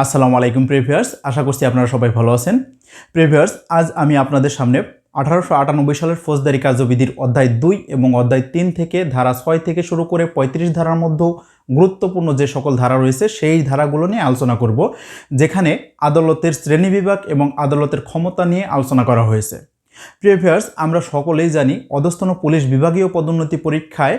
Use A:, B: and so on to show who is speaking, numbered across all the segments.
A: আসসালামু আলাইকুম প্রিভিয়ার্স আশা করছি আপনারা সবাই ভালো আছেন। প্রিভিয়ার্স আজ আমি আপনাদের সামনে আঠারোশো আটানব্বই সালের ফৌজদারি কার্যবিধির অধ্যায় দুই এবং অধ্যায় তিন থেকে ধারা ছয় থেকে শুরু করে পঁয়ত্রিশ ধারার মধ্যেও গুরুত্বপূর্ণ যে সকল ধারা রয়েছে, সেই ধারাগুলো নিয়ে আলোচনা করব, যেখানে আদালতের শ্রেণীবিভাগ এবং আদালতের ক্ষমতা নিয়ে আলোচনা করা হয়েছে। প্রিভিয়ার্স আমরা সকলেই জানি অধস্তন পুলিশ বিভাগীয় পদোন্নতি পরীক্ষায়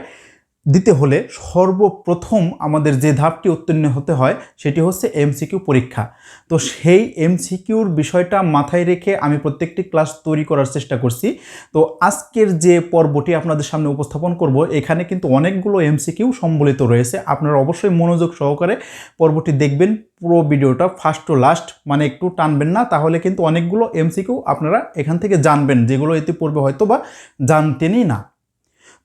A: দিতে হলে সর্বপ্রথম আমাদের যে ধাপটি উত্তীর্ণ হতে হয় সেটি হচ্ছে এমসিকিউ পরীক্ষা। তো সেই এমসিকিউর বিষয়টা মাথায় রেখে আমি প্রত্যেকটি ক্লাস তৈরি করার চেষ্টা করছি। তো আজকের যে পর্বটি আপনাদের সামনে উপস্থাপন করব, এখানে কিন্তু অনেকগুলো এমসিকিউ সম্বলিত রয়েছে। আপনারা অবশ্যই মনোযোগ সহকারে পর্বটি দেখবেন, পুরো ভিডিওটা ফার্স্ট টু লাস্ট মানে একটু টানবেন না, তাহলে কিন্তু অনেকগুলো এমসিকিউ আপনারা এখান থেকে জানবেন, যেগুলো ইতিপূর্বে হয়তো বা জানতেনই না।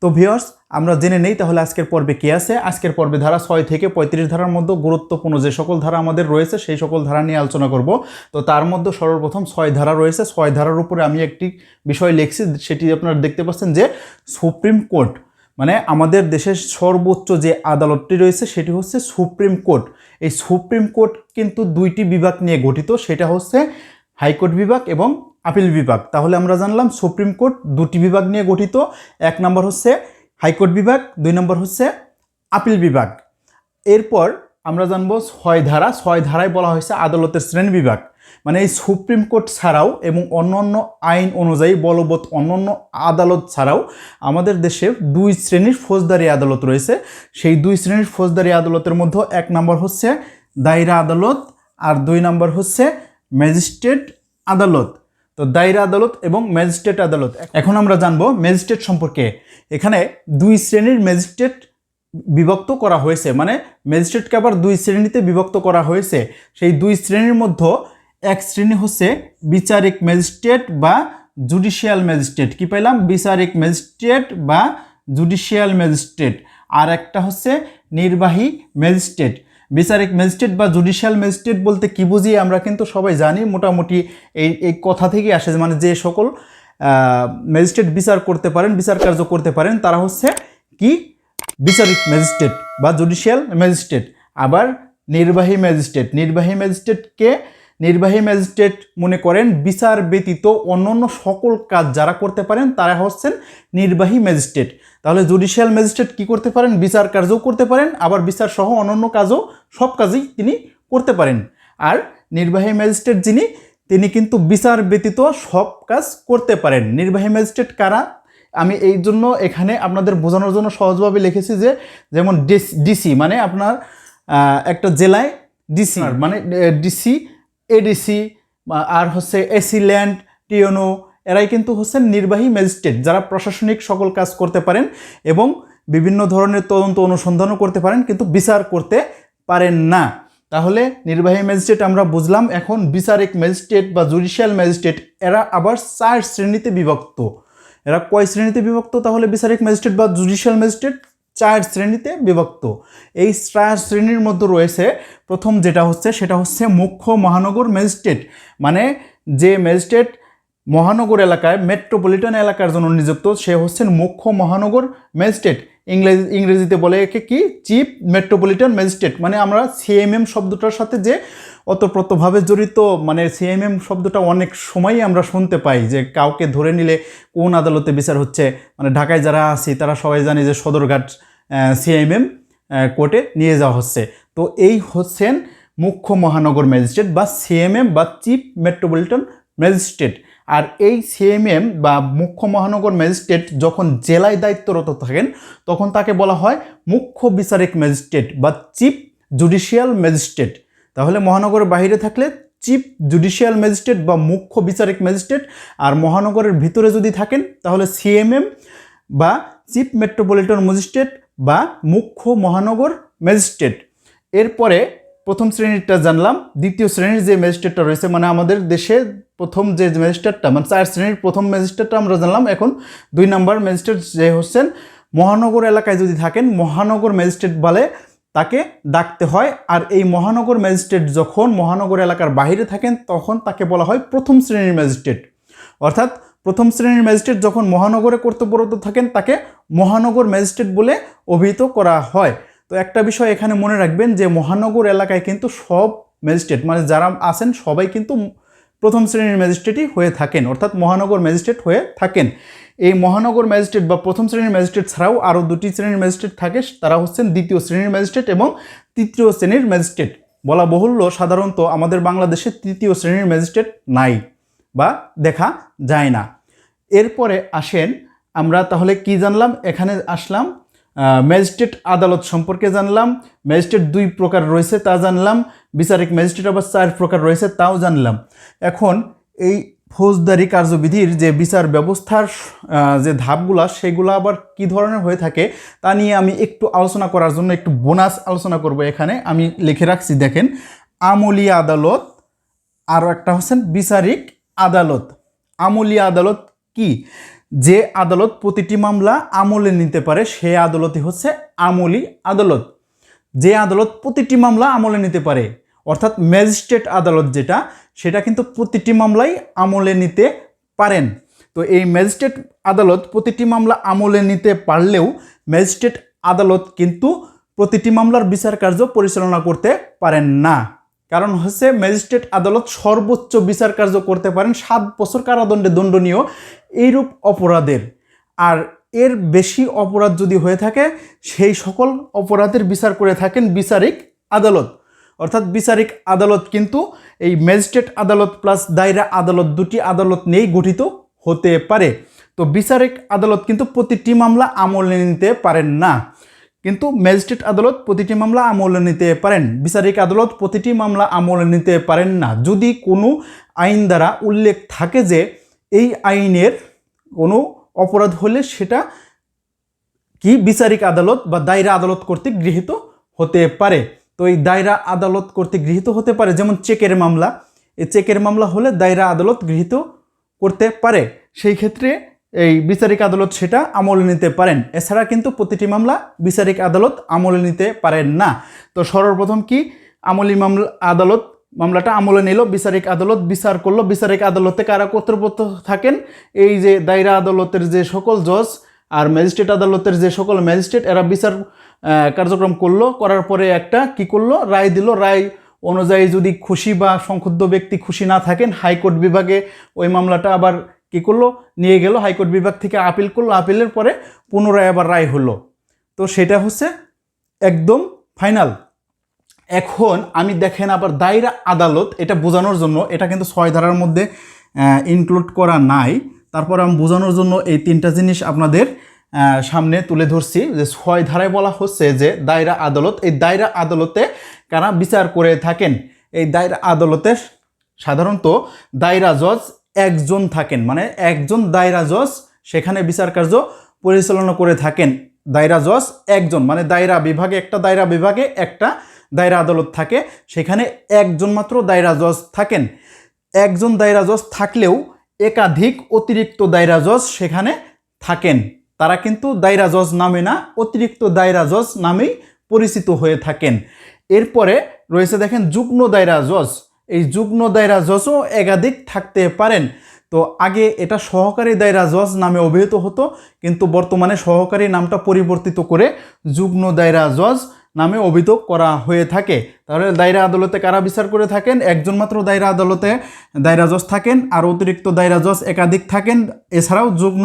A: তো ভিওর্স আমরা জেনে নেই তাহলে আজকের পর্বে কে আছে। আজকের পর্বে ধারা ছয় থেকে পঁয়ত্রিশ ধারার মধ্যে গুরুত্বপূর্ণ যে সকল ধারা আমাদের রয়েছে, সেই সকল ধারা নিয়ে আলোচনা করব। তো তার মধ্যে সর্বপ্রথম ছয় ধারা রয়েছে। ছয় ধারার উপরে আমি একটি বিষয় লিখছি, সেটি আপনারা দেখতে পাচ্ছেন যে সুপ্রিম কোর্ট মানে আমাদের দেশের সর্বোচ্চ যে আদালতটি রয়েছে, সেটি হচ্ছে সুপ্রিম কোর্ট। এই সুপ্রিম কোর্ট কিন্তু দুইটি বিভাগ নিয়ে গঠিত, সেটা হচ্ছে হাইকোর্ট বিভাগ এবং আপিল বিভাগ। তাহলে আমরা জানলাম সুপ্রিম কোর্ট দুটি বিভাগ নিয়ে গঠিত। এক নম্বর হচ্ছে হাইকোর্ট বিভাগ, দুই নম্বর হচ্ছে আপিল বিভাগ। এরপর আমরা জানব ছয় ধারা। ছয় ধারায় বলা হয়েছে আদালতের শ্রেণি বিভাগ। মানে এই সুপ্রিম কোর্ট ছাড়াও এবং অন্যান্য আইন অনুযায়ী বলবৎ অন্যান্য আদালত ছাড়াও আমাদের দেশে দুই শ্রেণির ফৌজদারি আদালত রয়েছে। সেই দুই শ্রেণির ফৌজদারি আদালতের মধ্যে এক নম্বর হচ্ছে দায়রা আদালত আর দুই নম্বর হচ্ছে ম্যাজিস্ট্রেট আদালত। তো দায়রা আদালত এবং ম্যাজিস্ট্রেট আদালত। এখন আমরা জানব ম্যাজিস্ট্রেট সম্পর্কে। এখানে দুই শ্রেণির ম্যাজিস্ট্রেট বিভক্ত করা হয়েছে। মানে ম্যাজিস্ট্রেটকে আবার দুই শ্রেণীতে বিভক্ত করা হয়েছে। সেই দুই শ্রেণির মধ্যে এক শ্রেণি হচ্ছে বিচারিক ম্যাজিস্ট্রেট বা জুডিশিয়াল ম্যাজিস্ট্রেট। কি পাইলাম? বিচারিক ম্যাজিস্ট্রেট বা জুডিশিয়াল ম্যাজিস্ট্রেট। আর একটা হচ্ছে নির্বাহী ম্যাজিস্ট্রেট। বিচারিক ম্যাজিস্ট্রেট বা জুডিশিয়াল ম্যাজিস্ট্রেট বলতে কি বুঝি আমরা কিন্তু সবাই জানি, মোটামুটি এই এই কথা থেকে আসে মানে যে সকল ম্যাজিস্ট্রেট বিচার করতে পারেন, বিচার কার্য করতে পারেন, তারা হচ্ছে কি? বিচারিক ম্যাজিস্ট্রেট বা জুডিশিয়াল ম্যাজিস্ট্রেট। আবার নির্বাহী ম্যাজিস্ট্রেট। নির্বাহী ম্যাজিস্ট্রেটকে নির্বাহী ম্যাজিস্ট্রেট মনে করেন বিচার ব্যতীত অন্যান্য সকল কাজ যারা করতে পারেন তারা হচ্ছেন নির্বাহী ম্যাজিস্ট্রেট। তাহলে জুডিশিয়াল ম্যাজিস্ট্রেট কি করতে পারেন? বিচার কার্যও করতে পারেন আবার বিচার সহ অন্যান্য কাজও সব কাজই তিনি করতে পারেন। আর নির্বাহী ম্যাজিস্ট্রেট যিনি তিনি কিন্তু বিচার ব্যতীত সব কাজ করতে পারেন। নির্বাহী ম্যাজিস্ট্রেট কারা? আমি এই জন্য এখানে আপনাদের বোঝানোর জন্য সহজভাবে লিখেছি যে যেমন ডিসি মানে আপনার একটা জেলায় ডিসি মানে ডিসি এডিসি আর হচ্ছে এসি ল্যান্ড টিওনো এরাই কিন্তু হচ্ছেন নির্বাহী ম্যাজিস্ট্রেট যারা প্রশাসনিক সকল কাজ করতে পারেন এবং বিভিন্ন ধরনের তদন্ত অনুসন্ধানও করতে পারেন, কিন্তু বিচার করতে পারেন না। তাহলে নির্বাহী ম্যাজিস্ট্রেট আমরা বুঝলাম, এখন বিচারিক ম্যাজিস্ট্রেট বা জুডিশিয়াল ম্যাজিস্ট্রেট এরা আবার চার শ্রেণীতে বিভক্ত। এরা কয় শ্রেণীতে বিভক্ত? তাহলে বিচারিক ম্যাজিস্ট্রেট বা জুডিশিয়াল ম্যাজিস্ট্রেট চার শ্রেণীতে বিভক্ত। এই চার শ্রেণির মধ্যে রয়েছে প্রথম যেটা হচ্ছে, সেটা হচ্ছে মুখ্য মহানগর ম্যাজিস্ট্রেট। মানে যে ম্যাজিস্ট্রেট মহানগর এলাকায়, মেট্রোপলিটন এলাকার জন্য নিযুক্ত, সে হচ্ছেন মুখ্য মহানগর ম্যাজিস্ট্রেট। ইংরেজি, ইংরেজিতে বলে একে কি? Chief metropolitan magistrate. মানে আমরা সিএমএম শব্দটার সাথে যে অতপ্রতভাবে জড়িত মানে সিএমএম শব্দটা অনেক সময়ই আমরা শুনতে পাই যে কাউকে ধরে নিলে কোন আদালতে বিচার হচ্ছে। মানে ঢাকায় যারা আছি, তারা সবাই জানে যে সদরঘাট সিএমএম কোর্টে নিয়ে যাওয়া হচ্ছে। তো এই হচ্ছেন মুখ্য মহানগর ম্যাজিস্ট্রেট বা সিএমএম বা চিফ মেট্রোপলিটন ম্যাজিস্ট্রেট। আর এই সিএমএম বা মুখ্য মহানগর ম্যাজিস্ট্রেট যখন জেলায় দায়িত্বরত থাকেন, তখন তাকে বলা হয় মুখ্য বিচারিক ম্যাজিস্ট্রেট বা চিফ জুডিশিয়াল ম্যাজিস্ট্রেট। তাহলে মহানগরের বাইরে থাকলে চিফ জুডিশিয়াল ম্যাজিস্ট্রেট বা মুখ্য বিচারিক ম্যাজিস্ট্রেট, আর মহানগরের ভিতরে যদি থাকেন, তাহলে সিএমএম বা চিফ মেট্রোপলিটন ম্যাজিস্ট্রেট বা মুখ্য মহানগর ম্যাজিস্ট্রেট। এরপরে প্রথম শ্রেণীরটা জানলাম, দ্বিতীয় শ্রেণির যে ম্যাজিস্ট্রেটটা রয়েছে মানে আমাদের দেশে প্রথম যে ম্যাজিস্ট্রেটটা মানে চার শ্রেণির প্রথম ম্যাজিস্ট্রেটটা আমরা জানলাম। এখন দুই নম্বর ম্যাজিস্ট্রেট যে হচ্ছেন, মহানগর এলাকায় যদি থাকেন, মহানগর ম্যাজিস্ট্রেট বলে তাকে ডাকতে হয়। আর এই মহানগর ম্যাজিস্ট্রেট যখন মহানগর এলাকার বাইরে থাকেন, তখন তাকে বলা হয় প্রথম শ্রেণির ম্যাজিস্ট্রেট। অর্থাৎ প্রথম শ্রেণির ম্যাজিস্ট্রেট যখন মহানগরে কর্তব্যরত থাকেন, তাকে মহানগর ম্যাজিস্ট্রেট বলে অভিহিত করা হয়। তো একটা বিষয় এখানে মনে রাখবেন যে, মহানগর এলাকায় কিন্তু সব ম্যাজিস্ট্রেট মানে যারা আছেন, সবাই কিন্তু প্রথম শ্রেণির ম্যাজিস্ট্রেটই হয়ে থাকেন, অর্থাৎ মহানগর ম্যাজিস্ট্রেট হয়ে থাকেন। এই মহানগর ম্যাজিস্ট্রেট বা প্রথম শ্রেণির ম্যাজিস্ট্রেট ছাড়াও আরও দুটি শ্রেণির ম্যাজিস্ট্রেট থাকে, তারা হচ্ছেন দ্বিতীয় শ্রেণির ম্যাজিস্ট্রেট এবং তৃতীয় শ্রেণির ম্যাজিস্ট্রেট। বলা বহুল্য, সাধারণত আমাদের বাংলাদেশে তৃতীয় শ্রেণির ম্যাজিস্ট্রেট নাই বা দেখা যায় না। এরপরে আসেন, আমরা তাহলে কি জানলাম? এখানে আসলাম ম্যাজিস্ট্রেট আদালত সম্পর্কে জানলাম, ম্যাজিস্ট্রেট দুই প্রকার রয়েছে তা জানলাম বিচারিক ম্যাজিস্ট্রেট আবার চার প্রকার রয়েছে, তাও জানলাম। এখন এই ফৌজদারি কার্যবিধির যে বিচার ব্যবস্থার যে ধাপগুলা, সেগুলো আবার কি ধরনের হয়ে থাকে, তা নিয়ে আমি একটু আলোচনা করার জন্য একটু বোনাস আলোচনা করব এখানে। আমি লিখে রাখছি, দেখেন, আমলি আদালত, আর একটা হচ্ছেন বিচারিক আদালত। আমলি আদালত কি? যে আদালত প্রতিটি মামলা আমলে নিতে পারে, সে আদালতই হচ্ছে আমলি আদালত। যে আদালত প্রতিটি মামলা আমলে নিতে পারে অর্থাৎ ম্যাজিস্ট্রেট আদালত যেটা, সেটা কিন্তু প্রতিটি মামলাই আমলে নিতে পারেন। তো এই ম্যাজিস্ট্রেট আদালত প্রতিটি মামলা আমলে নিতে পারলেও ম্যাজিস্ট্রেট আদালত কিন্তু প্রতিটি মামলার বিচার কার্য পরিচালনা করতে পারেন না। কারণ হচ্ছে ম্যাজিস্ট্রেট আদালত সর্বোচ্চ বিচার কার্য করতে পারেন সাত বছর কারাদণ্ডে দণ্ডনীয় এইরূপ অপরাধের। আর এর বেশি অপরাধ যদি হয়ে থাকে, সেই সকল অপরাধের বিচার করে থাকেন বিচারিক আদালত। অর্থাৎ বিচারিক আদালত কিন্তু এই ম্যাজিস্ট্রেট আদালত প্লাস দায়রা আদালত দুটি আদালত নিয়েই গঠিত হতে পারে। তো বিচারিক আদালত কিন্তু প্রতিটি মামলা আমলে নিতে পারেন না। কিন্তু ম্যাজিস্ট্রেট আদালত প্রতিটি মামলা আমলে নিতে পারেন। বিচারিক আদালত প্রতিটি মামলা আমলে নিতে পারেন না। যদি কোনো আইন দ্বারা উল্লেখ থাকে যে এই আইনের কোনো অপরাধ হলে সেটা কি বিচারিক আদালত বা দায়রা আদালত কর্তৃক গৃহীত হতে পারে? তো এই দায়রা আদালত কর্তৃক গৃহীত হতে পারে, যেমন চেকের মামলা। এই চেকের মামলা হলে দায়রা আদালত গৃহীত করতে পারে। সেই ক্ষেত্রে এই বিচারিক আদালত সেটা আমলে নিতে পারেন। এছাড়া কিন্তু প্রতিটি মামলা বিচারিক আদালত আমলে নিতে পারেন না। তো সর্বপ্রথম কি? আমলি মামলা, আদালত মামলাটা আমলে নিল, বিচারিক আদালত বিচার করল। বিচারিক আদালতে কারা কর্তৃপক্ষ থাকেন? এই যে দায়রা আদালতের যে সকল জজ আর ম্যাজিস্ট্রেট আদালতের যে সকল ম্যাজিস্ট্রেট, এরা বিচার কার্যক্রম করল, করার পরে একটা কি করল? রায় দিল, রায় অনুযায়ী যদি খুশি বা সংক্ষুব্ধ ব্যক্তি খুশি না থাকেন, হাইকোর্ট বিভাগে ওই মামলাটা আবার কি করল? নিয়ে গেল, হাইকোর্ট বিভাগ থেকে আপিল করল, আপিলের পরে পুনরায় আবার রায় হলো। তো সেটা হচ্ছে একদম ফাইনাল। এখন আমি দেখেন আবার দায়রা আদালত, এটা বোঝানোর জন্য, এটা কিন্তু ছয় ধারার মধ্যে ইনক্লুড করা নাই। তারপর আমি বোঝানোর জন্য এই তিনটা জিনিস আপনাদের সামনে তুলে ধরছি যে ছয় ধারায় বলা হচ্ছে যে দায়রা আদালত এই দায়রা আদালতে কারা বিচার করে থাকেন? এই দায়রা আদালতে সাধারণত দায়রা জজ একজন থাকেন। মানে একজন দায়রা জজ সেখানে বিচার কার্য পরিচালনা করে থাকেন। দায়রা জজ একজন। মানে দায়রা বিভাগে একটা, দায়রা বিভাগে একটা দায়রা আদালত থাকে। সেখানে একজন মাত্র দায়রা জজ থাকেন। একজন দায়রা জজ থাকলেও একাধিক অতিরিক্ত দায়রা জজ সেখানে থাকেন। তারা কিন্তু দায়রা জজ নামে না, অতিরিক্ত দায়রা জজ নামেই পরিচিত হয়ে থাকেন। এরপরে রয়েছে দেখেন যুগ্ম দায়রা জজ। এই যুগ্ম দায়রা জজও একাধিক থাকতে পারেন। তো আগে এটা সহকারী দায়রা জজ নামে অভিহিত হতো, কিন্তু বর্তমানে সহকারী নামটা পরিবর্তিত করে যুগ্ম দায়রা জজ নামে অভিযোগ করা হয়ে থাকে। তাহলে দায়রা আদালতে কারা বিচার করে থাকেন? একজন মাত্র দায়রা আদালতে দায়রা জজ থাকেন আর অতিরিক্ত দায়রা জজ একাধিক থাকেন। এছাড়াও যুগ্ম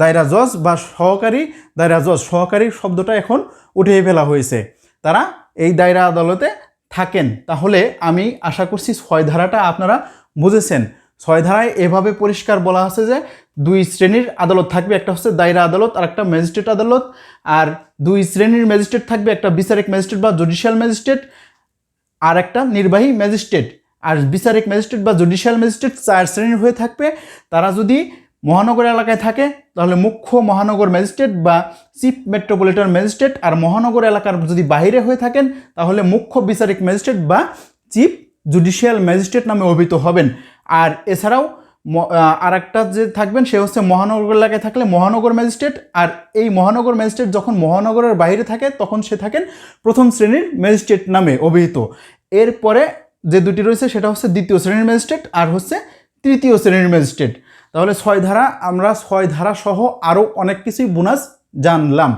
A: দায়রা জজ বা সহকারী দায়রা জজ, সহকারী শব্দটা এখন উঠিয়ে ফেলা হয়েছে। তারা এই দায়রা আদালতে থাকেন। তাহলে আমি আশা করছি ছয় ধারাটা আপনারা বুঝেছেন। ছয় ধারায় এভাবে পরিষ্কার বলা আছে যে দুই শ্রেণির আদালত থাকবে, একটা হচ্ছে দায়রা আদালত আর একটা ম্যাজিস্ট্রেট আদালত। আর দুই শ্রেণির ম্যাজিস্ট্রেট থাকবে, একটা বিচারিক ম্যাজিস্ট্রেট বা জুডিশিয়াল ম্যাজিস্ট্রেট আর একটা নির্বাহী ম্যাজিস্ট্রেট। আর বিচারিক ম্যাজিস্ট্রেট বা জুডিশিয়াল ম্যাজিস্ট্রেট চার শ্রেণির হয়ে থাকবে। তারা যদি মহানগর এলাকায় থাকে, তাহলে মুখ্য মহানগর ম্যাজিস্ট্রেট বা চিফ মেট্রোপলিটন ম্যাজিস্ট্রেট আর মহানগর এলাকার যদি বাইরে হয়ে থাকেন, তাহলে মুখ্য বিচারিক ম্যাজিস্ট্রেট বা চিফ জুডিশিয়াল ম্যাজিস্ট্রেট নামে অভিহিত হবেন। আর এছাড়াও আর একটা যে থাকবেন, সে হচ্ছে মহানগর এলাকায় থাকলে মহানগর ম্যাজিস্ট্রেট, আর এই মহানগর ম্যাজিস্ট্রেট যখন মহানগরের বাইরে থাকে, তখন সে থাকেন প্রথম শ্রেণির ম্যাজিস্ট্রেট নামে অভিহিত। এরপরে যে দুটি রয়েছে, সেটা হচ্ছে দ্বিতীয় শ্রেণির ম্যাজিস্ট্রেট আর হচ্ছে তৃতীয় শ্রেণির ম্যাজিস্ট্রেট। তাহলে ছয় ধারা, আমরা ছয় ধারা সহ আরও অনেক কিছুই বোনাস জানলাম।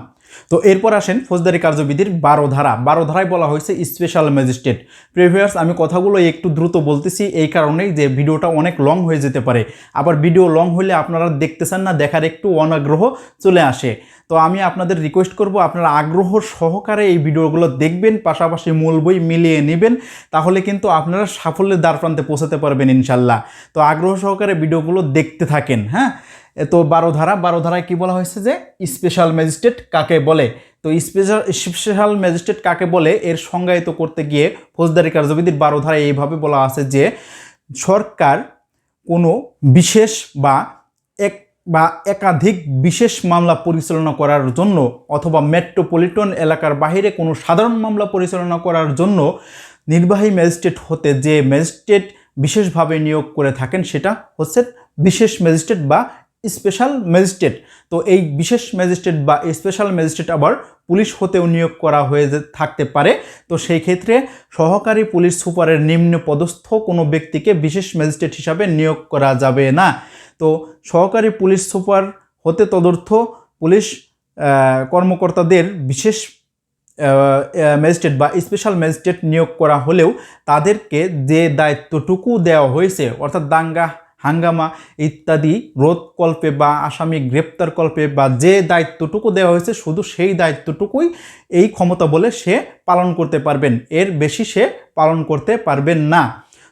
A: তো এরপর আসেন ফৌজদারি কার্যবিধির বারো ধারা। বারো ধারায় বলা হয়েছে, স্পেশাল ম্যাজিস্ট্রেট। প্রিভিয়ার্স আমি কথাগুলো একটু দ্রুত বলতেছি, এই কারণেই যে ভিডিওটা অনেক লং হয়ে যেতে পারে। আবার ভিডিও লং হলে আপনারা দেখতে চান না, দেখার একটু অনাগ্রহ চলে আসে। তো আমি আপনাদের রিকোয়েস্ট করব, আপনারা আগ্রহ সহকারে এই ভিডিওগুলো দেখবেন, পাশাপাশি মূল বই মিলিয়ে নেবেন, তাহলে কিন্তু আপনারা সাফল্যের দ্বার প্রান্তে পৌঁছাতে পারবেন ইনশাল্লাহ। তো আগ্রহ সহকারে ভিডিওগুলো দেখতে থাকেন হ্যাঁ? তো বারো ধারা, বারো ধারায় কি বলা হয়েছে যে স্পেশাল ম্যাজিস্ট্রেট কাকে বলে? তো স্পেশাল স্পেশাল ম্যাজিস্ট্রেট কাকে বলে? এর সংজ্ঞায়িত করতে গিয়ে ফৌজদারি কার্যবিধির বারো ধারায় এইভাবে বলা আছে যে সরকার কোনো বিশেষ বা এক, বা একাধিক বিশেষ মামলা পরিচালনা করার জন্য অথবা মেট্রোপলিটন এলাকার বাইরে কোনো সাধারণ মামলা পরিচালনা করার জন্য নির্বাহী ম্যাজিস্ট্রেট হতে যে ম্যাজিস্ট্রেট বিশেষভাবে নিয়োগ করে থাকেন সেটা হচ্ছে বিশেষ ম্যাজিস্ট্রেট বা স্পেশাল ম্যাজিস্ট্রেট তো এই বিশেষ ম্যাজিস্ট্রেট বা স্পেশাল ম্যাজিস্ট্রেট আবার পুলিশ হতেও নিয়োগ করা হয়ে থাকতে পারে। তো সেই ক্ষেত্রে সহকারী পুলিশ সুপারের নিম্ন পদস্থ কোনো ব্যক্তিকে বিশেষ ম্যাজিস্ট্রেট হিসাবে নিয়োগ করা যাবে না। তো সহকারী পুলিশ সুপার হতে তদর্থ পুলিশ কর্মকর্তাদের বিশেষ ম্যাজিস্ট্রেট বা স্পেশাল ম্যাজিস্ট্রেট নিয়োগ করা হলেও তাদেরকে যে দায়িত্বটুকু দেওয়া হয়েছে, অর্থাৎ দাঙ্গা হাঙ্গামা ইত্যাদি রোধকল্পে বা আসামি গ্রেপ্তার কল্পে বা যে দায়িত্বটুকু দেওয়া হয়েছে শুধু সেই দায়িত্বটুকুই এই ক্ষমতা বলে সে পালন করতে পারবেন। এর বেশি সে পালন করতে পারবেন না।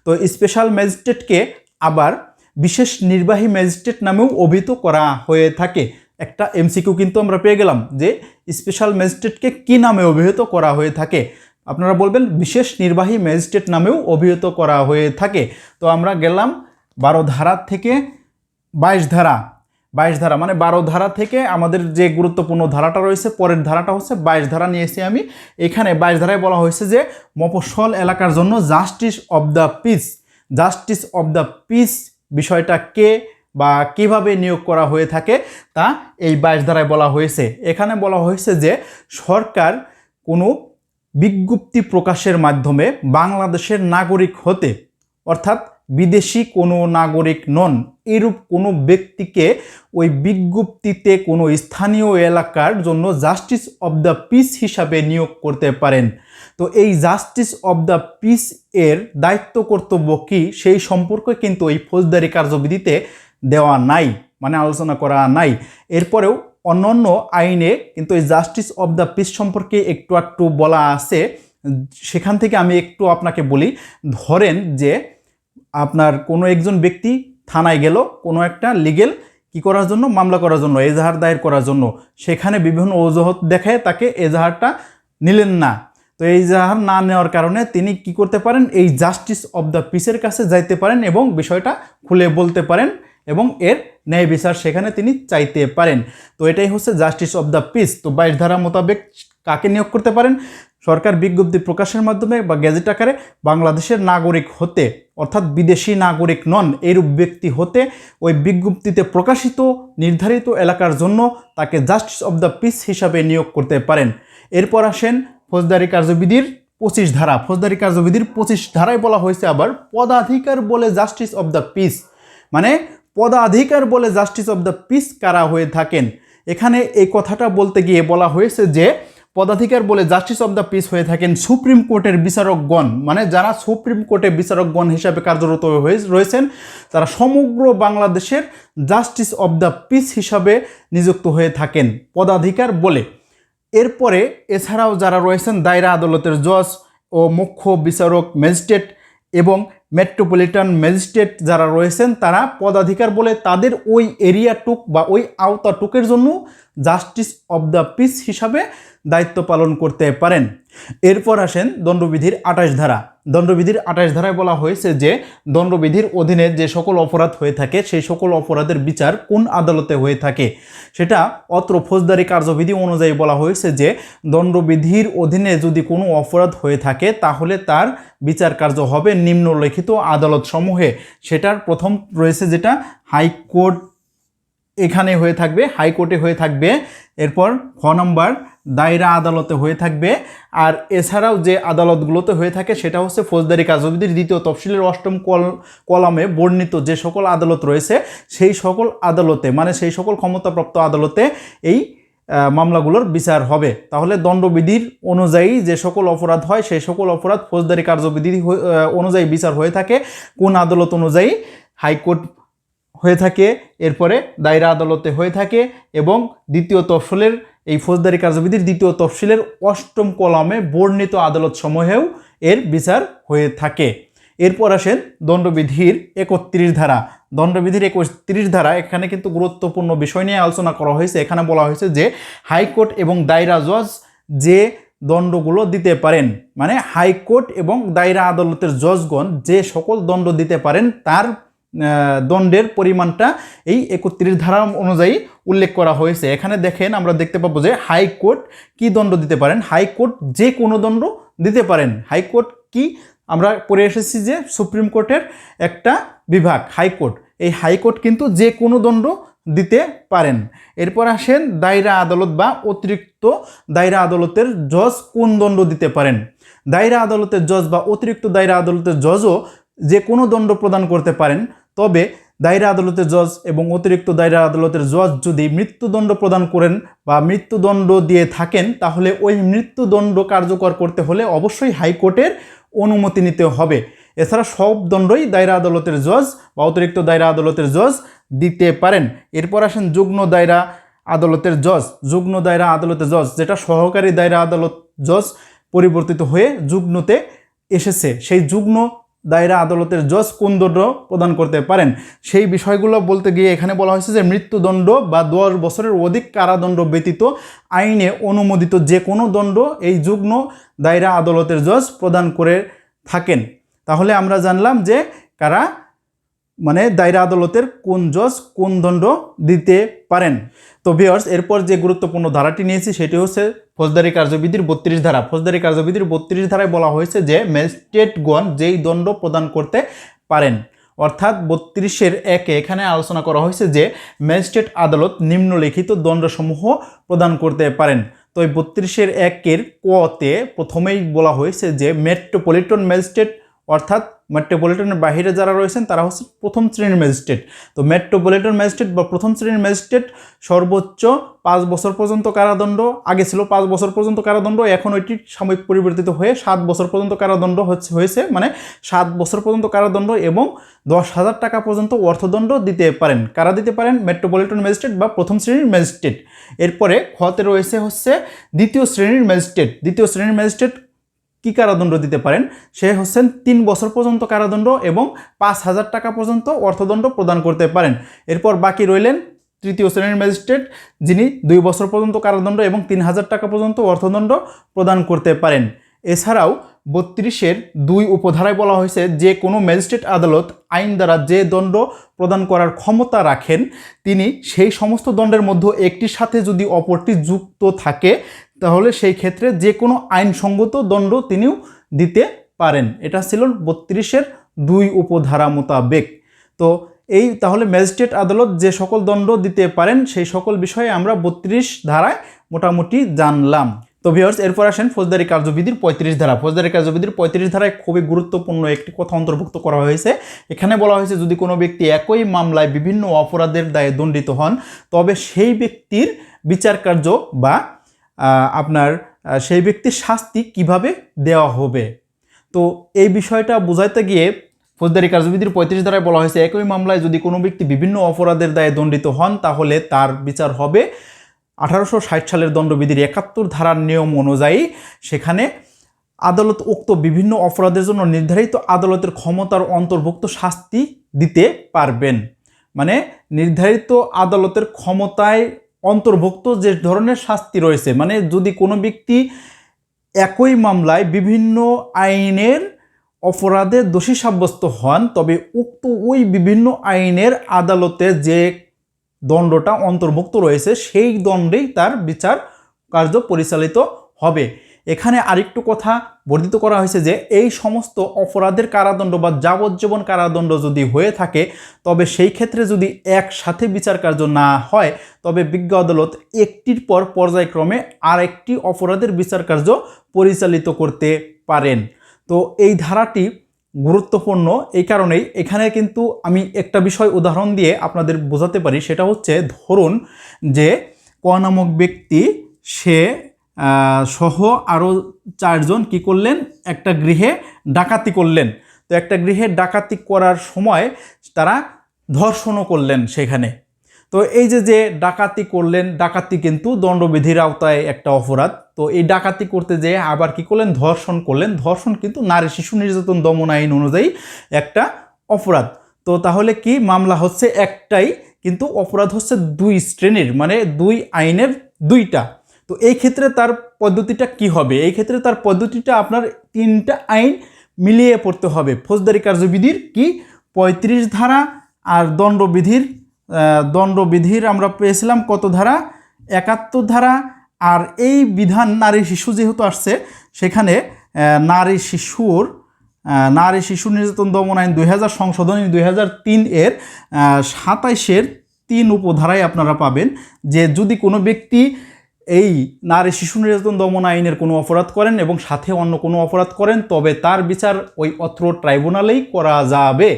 A: তো স্পেশাল ম্যাজিস্ট্রেটকে আবার বিশেষ নির্বাহী ম্যাজিস্ট্রেট নামেও অভিহিত করা হয়ে থাকে। একটা এমসিকিউ কিন্তু আমরা পেয়ে গেলাম যে স্পেশাল ম্যাজিস্ট্রেটকে কি নামে অভিহিত করা হয়ে থাকে। আপনারা বলবেন বিশেষ নির্বাহী ম্যাজিস্ট্রেট নামেও অভিহিত করা হয়ে থাকে। তো আমরা গেলাম বারো ধারা থেকে বাইশ ধারা বাইশ ধারা মানে বারো ধারা থেকে আমাদের যে গুরুত্বপূর্ণ ধারাটা রয়েছে, পরের ধারাটা হচ্ছে বাইশ ধারা নিয়েছি আমি। এখানে বাইশ ধারায় বলা হয়েছে যে মফস্বল এলাকার জন্য justice of the peace justice of the peace বিষয়টা কে বা কীভাবে নিয়োগ করা হয়ে থাকে তা এই বাইশ ধারায় বলা হয়েছে। এখানে বলা হয়েছে যে সরকার কোনো বিজ্ঞপ্তি প্রকাশের মাধ্যমে বাংলাদেশের নাগরিক হতে, অর্থাৎ বিদেশি কোনো নাগরিক নন, এরূপ কোনো ব্যক্তিকে ওই বিজ্ঞপ্তিতে কোনো স্থানীয় এলাকার জন্য জাস্টিস অব দ্য পিস হিসাবে নিয়োগ করতে পারেন। তো এই জাস্টিস অব দ্য পিস এর দায়িত্ব কর্তব্য কী? সেই সম্পর্কে কিন্তু এই ফৌজদারি কার্যবিধিতে দেওয়া নাই মানে আলোচনা করা নাই। এরপরেও অন্যান্য আইনে কিন্তু এই জাস্টিস অব দ্য পিস সম্পর্কে একটু একটু বলা আছে। সেখান থেকে আমি একটু আপনাকে বলি, ধরেন যে আপনার কোনো একজন ব্যক্তি থানায় গেল, কোনো একটা লিগেল কি করার জন্য, মামলা করার জন্য, এজাহার দায়ের করার জন্য, সেখানে বিভিন্ন অজুহাত দেখায় তাকে এজাহারটা নিলেন না। তো এই এজাহার না নেওয়ার কারণে তিনি কি করতে পারেন, এই জাস্টিস অব দ্য পিসের কাছে যাইতে পারেন এবং বিষয়টা খুলে বলতে পারেন এবং এর ন্যায় বিচার সেখানে তিনি চাইতে পারেন। তো এটাই হচ্ছে জাস্টিস অব দ্য পিস তো বাইশ ধারা মোতাবেক কাকে নিয়োগ করতে পারেন? সরকার বিজ্ঞপ্তি প্রকাশের মাধ্যমে বা গ্যাজেট আকারে বাংলাদেশের নাগরিক হতে, অর্থাৎ বিদেশি নাগরিক নন, এরূপ ব্যক্তি হতে ওই বিজ্ঞপ্তিতে প্রকাশিত, নির্ধারিত এলাকার জন্য তাকে জাস্টিস অব দ্য পিস হিসাবে নিয়োগ করতে পারেন। এরপর আসেন ফৌজদারি কার্যবিধির পঁচিশ ধারা। ফৌজদারি কার্যবিধির পঁচিশ ধারায় বলা হয়েছে আবার পদাধিকার বলে জাস্টিস অব দ্য পিস। মানে পদাধিকার বলে জাস্টিস অব দ্য পিস কারা হয়ে থাকেন? এখানে এই কথাটা বলতে গিয়ে বলা হয়েছে যে পদাধিকার বলে জাস্টিস অব দ্য পিস হয়ে থাকেন সুপ্রিম কোর্টের বিচারকগণ মানে যারা সুপ্রিম কোর্টে বিচারকগণ হিসাবে কার্যরত হয়ে রয়েছেন, তারা সমগ্র বাংলাদেশের জাস্টিস অব দ্য পিস হিসাবে নিযুক্ত হয়ে থাকেন পদাধিকার বলে। এরপরে এছাড়াও যারা রয়েছেন, দায়রা আদালতের জজ ও মুখ্য বিচারক ম্যাজিস্ট্রেট এবং মেট্রোপলিটন ম্যাজিস্ট্রেট যারা রয়েছেন, তারা পদাধিকার বলে তাদের ওই এরিয়াটুক বা ওই আওতাটুকের জন্য জাস্টিস অব দ্য পিস হিসাবে দায়িত্ব পালন করতে পারেন। এরপর আসেন দণ্ডবিধির আঠাশ ধারা। দণ্ডবিধির আঠাশ ধারায় বলা হয়েছে যে, দণ্ডবিধির অধীনে যে সকল অপরাধ হয়ে থাকে, সেই সকল অপরাধের বিচার কোন আদালতে হয়ে থাকে? সেটা অত্র ফৌজদারি কার্যবিধি অনুযায়ী বলা হয়েছে যে, দণ্ডবিধির অধীনে যদি কোনো অপরাধ হয়ে থাকে, তাহলে তার বিচার কার্য হবে নিম্নলিখিত আদালত সমূহে সেটার প্রথম রয়েছে যেটা, হাইকোর্ট এখানে হয়ে থাকবে হাইকোর্টে হয়ে থাকবে। এরপর খ নম্বর, দায়রা আদালতে হয়ে থাকবে। আর এছাড়াও যে আদালতগুলোতে হয়ে থাকে সেটা হচ্ছে ফৌজদারি কার্যবিধির দ্বিতীয় তফসিলের অষ্টম কল, কলামে বর্ণিত যে সকল আদালত রয়েছে, সেই সকল আদালতে মানে সেই সকল ক্ষমতাপ্রাপ্ত আদালতে এই মামলাগুলোর বিচার হবে। তাহলে দণ্ডবিধির অনুযায়ী যে সকল অপরাধ হয়, সেই সকল অপরাধ ফৌজদারি কার্যবিধি অনুযায়ী বিচার হয়ে থাকে। কোন আদালত অনুযায়ী হাইকোর্ট হয়ে থাকে, এরপরে দায়রা আদালতে হয়ে থাকে এবং দ্বিতীয় তফসিলের এই ফৌজদারি কার্যবিধির দ্বিতীয় তফসিলের অষ্টম কলমে বর্ণিত আদালত সমূহেও এর বিচার হয়ে থাকে। এরপর আসেন দণ্ডবিধির একত্রিশ ধারা। দণ্ডবিধির একত্রিশ ধারা, এখানে কিন্তু গুরুত্বপূর্ণ বিষয় নিয়ে আলোচনা করা হয়েছে। এখানে বলা হয়েছে যে, হাইকোর্ট এবং দায়রা জজ যে দণ্ডগুলো দিতে পারেন মানে হাইকোর্ট এবং দায়রা আদালতের জজগণ যে সকল দণ্ড দিতে পারেন, তার দণ্ডের পরিমাণটা এই একত্রিশ ধারা অনুযায়ী উল্লেখ করা হয়েছে। এখানে দেখেন আমরা দেখতে পাবো যে হাইকোর্ট কি দণ্ড দিতে পারেন? হাইকোর্ট যে কোনো দণ্ড দিতে পারেন। হাইকোর্ট কি? আমরা পড়ে এসেছি যে সুপ্রিম কোর্টের একটা বিভাগ, হাইকোর্ট। এই হাইকোর্ট কিন্তু যে কোনো দণ্ড দিতে পারেন। এরপর আসেন দায়রা আদালত বা অতিরিক্ত দায়রা আদালতের জজ কোন দণ্ড দিতে পারেন? দায়রা আদালতের জজ বা অতিরিক্ত দায়রা আদালতের জজও যে কোনো দণ্ড প্রদান করতে পারেন। তবে দায়রা আদালতের জজ এবং অতিরিক্ত দায়রা আদালতের জজ যদি মৃত্যুদণ্ড প্রদান করেন বা মৃত্যুদণ্ড দিয়ে থাকেন, তাহলে ওই মৃত্যুদণ্ড কার্যকর করতে হলে অবশ্যই হাইকোর্টের অনুমতি নিতে হবে। এছাড়া সব দণ্ডই দায়রা আদালতের জজ বা অতিরিক্ত দায়রা আদালতের জজ দিতে পারেন। এরপর আসেন যুগ্ম দায়রা আদালতের জজ। যুগ্ম দায়রা আদালতের জজ, যেটা সহকারী দায়রা আদালত জজ পরিবর্তিত হয়ে যুগ্মতে এসেছে। সেই যুগ্ম দায়রা আদালতের জজ কোন দণ্ড প্রদান করতে পারেন? সেই বিষয়গুলো বলতে গিয়ে এখানে বলা হয়েছে যে মৃত্যুদণ্ড বা দশ বছরের অধিক কারাদণ্ড ব্যতীত আইনে অনুমোদিত যে কোনো দণ্ড এই যুগ্ম দায়রা আদালতের জজ প্রদান করে থাকেন। তাহলে আমরা জানলাম যে কারা মানে দায়রা আদালতের কোন জজ কোন দণ্ড দিতে পারেন। তো ভিওর্স এরপর যে গুরুত্বপূর্ণ ধারাটি নিয়েছি, সেটি হচ্ছে ফৌজদারি কার্যবিধির বত্রিশ ধারা। ফৌজদারি কার্যবিধির বত্রিশ ধারায় বলা হয়েছে যে ম্যাজিস্ট্রেটগণ যেই দণ্ড প্রদান করতে পারেন। অর্থাৎ বত্রিশের একে এখানে আলোচনা করা হয়েছে যে ম্যাজিস্ট্রেট আদালত নিম্নলিখিত দণ্ডসমূহ প্রদান করতে পারেন। তো এই বত্রিশের একের কতে প্রথমেই বলা হয়েছে যে মেট্রোপলিটন ম্যাজিস্ট্রেট অর্থাৎ মেট্রোপলিটনের বাইরে যারা রয়েছেন, তারা হচ্ছে প্রথম শ্রেণির ম্যাজিস্ট্রেট তো মেট্রোপলিটন ম্যাজিস্ট্রেট বা প্রথম শ্রেণির ম্যাজিস্ট্রেট সর্বোচ্চ পাঁচ বছর পর্যন্ত কারাদণ্ড, আগে ছিল পাঁচ বছর পর্যন্ত কারাদণ্ড, এখন ওইটি সাময়িক পরিবর্তিত হয়ে সাত বছর পর্যন্ত কারাদণ্ড হচ্ছে, হয়েছে। মানে সাত বছর পর্যন্ত কারাদণ্ড এবং দশ হাজার টাকা পর্যন্ত অর্থদণ্ড দিতে পারেন। কারা দিতে পারেন? মেট্রোপলিটন ম্যাজিস্ট্রেট বা প্রথম শ্রেণির ম্যাজিস্ট্রেট এরপরে খতে রয়েছে হচ্ছে দ্বিতীয় শ্রেণির ম্যাজিস্ট্রেট দ্বিতীয় শ্রেণির ম্যাজিস্ট্রেট কি কারাদণ্ড দিতে পারেন? সে হচ্ছেন তিন বছর পর্যন্ত কারাদণ্ড এবং পাঁচ হাজার টাকা পর্যন্ত অর্থদণ্ড প্রদান করতে পারেন। এরপর বাকি রইলেন তৃতীয় শ্রেণির ম্যাজিস্ট্রেট, যিনি দুই বছর পর্যন্ত কারাদণ্ড এবং তিন হাজার টাকা পর্যন্ত অর্থদণ্ড প্রদান করতে পারেন। এছাড়াও বত্রিশের দুই উপধারায় বলা হয়েছে, যে কোনো ম্যাজিস্ট্রেট আদালত আইন দ্বারা যে দণ্ড প্রদান করার ক্ষমতা রাখেন, তিনি সেই সমস্ত দণ্ডের মধ্যে একটির সাথে যদি অপরটি যুক্ত থাকে তাহলে সেই ক্ষেত্রে যে কোনো আইনসঙ্গত দণ্ড তিনিও দিতে পারেন। এটা ছিল বত্রিশের দুই উপধারা মোতাবেক। তো এই তাহলে ম্যাজিস্ট্রেট আদালত যে সকল দণ্ড দিতে পারেন, সেই সকল বিষয়ে আমরা বত্রিশ ধারায় মোটামুটি জানলাম। তো ভিউয়ার্স এরপর আসেন ফৌজদারি কার্যবিধির পঁয়ত্রিশ ধারা। ফৌজদারি কার্যবিধির পঁয়ত্রিশ ধারায় খুবই গুরুত্বপূর্ণ একটি কথা অন্তর্ভুক্ত করা হয়েছে। এখানে বলা হয়েছে, যদি কোনো ব্যক্তি একই মামলায় বিভিন্ন অপরাধের দায়ে দণ্ডিত হন, তবে সেই ব্যক্তির বিচার কার্য বা আপনার সেই ব্যক্তির শাস্তি কীভাবে দেওয়া হবে? তো এই বিষয়টা বোঝাইতে গিয়ে ফৌজদারি কার্যবিধির পঁয়ত্রিশ ধারায় বলা হয়েছে, একই মামলায় যদি কোনো ব্যক্তি বিভিন্ন অপরাধের দায়ে দণ্ডিত হন, তাহলে তার বিচার হবে আঠারোশো ষাট সালের দণ্ডবিধির একাত্তর ধারার নিয়ম অনুযায়ী সেখানে আদালত উক্ত বিভিন্ন অপরাধের জন্য নির্ধারিত আদালতের ক্ষমতার অন্তর্ভুক্ত শাস্তি দিতে পারবেন। মানে নির্ধারিত আদালতের ক্ষমতায় অন্তর্ভুক্ত যে ধরনের শাস্তি রয়েছে মানে যদি কোনো ব্যক্তি একই মামলায় বিভিন্ন আইনের অপরাধে দোষী সাব্যস্ত হন, তবে উক্ত ওই বিভিন্ন আইনের আদালতে যে দণ্ডটা অন্তর্ভুক্ত রয়েছে, সেই দণ্ডেই তার বিচার কার্য পরিচালিত হবে। এখানে আরেকটু কথা বর্ধিত করা হয়েছে যে এই সমস্ত অপরাধের কারাদণ্ড বা যাবজ্জীবন কারাদণ্ড যদি হয়ে থাকে, তবে সেই ক্ষেত্রে যদি একসাথে বিচার কার্য না হয়, তবে বিজ্ঞ আদালত একটির পর পর্যায়ক্রমে আরেকটি অপরাধের বিচার কার্য পরিচালিত করতে পারেন। তো এই ধারাটি গুরুত্বপূর্ণ এই কারণেই এখানে কিন্তু আমি একটা বিষয় উদাহরণ দিয়ে আপনাদের বোঝাতে পারি, সেটা হচ্ছে ধরুন যে ক নামক ব্যক্তি সে সহ আরও চারজন কি করলেন? একটা গৃহে ডাকাতি করলেন। তো একটা গৃহে ডাকাতি করার সময় তারা ধর্ষণও করলেন সেখানে। তো এই যে যে ডাকাতি করলেন, ডাকাতি কিন্তু দণ্ডবিধির আওতায় একটা অপরাধ। তো এই ডাকাতি করতে যেয়ে আবার কি করলেন? ধর্ষণ করলেন। ধর্ষণ কিন্তু নারী শিশু নির্যাতন দমন আইন অনুযায়ী একটা অপরাধ। তো তাহলে কি মামলা হচ্ছে একটাই, কিন্তু অপরাধ হচ্ছে দুই শ্রেণির মানে দুই আইনের দুইটা। তো এই ক্ষেত্রে তার পদ্ধতিটা কি হবে? এই ক্ষেত্রে তার পদ্ধতিটা আপনার তিনটা আইন মিলিয়ে পড়তে হবে। ফৌজদারি কার্যবিধির কি? পঁয়ত্রিশ ধারা আর দণ্ডবিধির দণ্ডবিধির আমরা পেয়েছিলাম কত ধারা? একাত্তর ধারা। আর এই বিধান নারী শিশু যেহেতু আসছে, সেখানে নারী শিশুর নারী শিশু নির্যাতন দমন আইন দুই হাজার, সংশোধনী দুই হাজার তিন এর সাতাইশের তিন উপধারায় আপনারা পাবেন যে যদি কোনো ব্যক্তি এই নারী শিশু নির্যাতন দমন আইনের কোনো অপরাধ করেন এবং সাথে অন্য কোনো অপরাধ করেন, তবে তার বিচার ওই অত্র ট্রাইব্যুনালেই করা যাবে।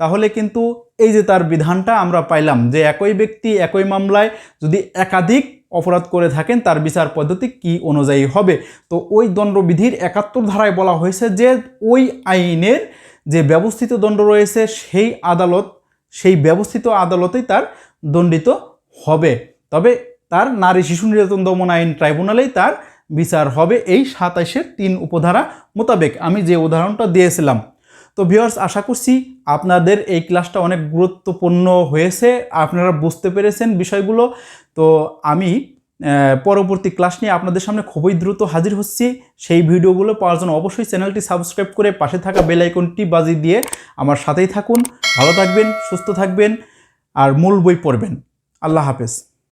A: তাহলে কিন্তু এই যে তার বিধানটা আমরা পাইলাম যে একই ব্যক্তি একই মামলায় যদি একাধিক অপরাধ করে থাকেন, তার বিচার পদ্ধতি কি অনুযায়ী হবে? তো ওই দণ্ডবিধির একাত্তর ধারায় বলা হয়েছে যে ওই আইনের যে ব্যবস্থিত দণ্ড রয়েছে, সেই আদালত, সেই ব্যবস্থিত আদালতেই তার দণ্ডিত হবে। তবে তার নারী শিশু নির্যাতন দমন আইন ট্রাইব্যুনালেই তার বিচার হবে এই সাতাইশের তিন উপধারা মোতাবেক। আমি যে উদাহরণটা দিয়েছিলাম। তো ভিউয়ার্স আশা করছি আপনাদের এই ক্লাসটা অনেক গুরুত্বপূর্ণ হয়েছে। আপনারা বুঝতে পেরেছেন বিষয়গুলো। তো আমি পরবর্তী ক্লাস নিয়ে আপনাদের সামনে খুবই দ্রুত হাজির হচ্ছি। সেই ভিডিওগুলো পাওয়ার জন্য অবশ্যই চ্যানেলটি সাবস্ক্রাইব করে পাশে থাকা বেল আইকনটি বাজিয়ে দিয়ে আমার সাথেই থাকুন। ভালো থাকবেন, সুস্থ থাকবেন, আর মূল বই পড়বেন। আল্লাহ হাফেজ।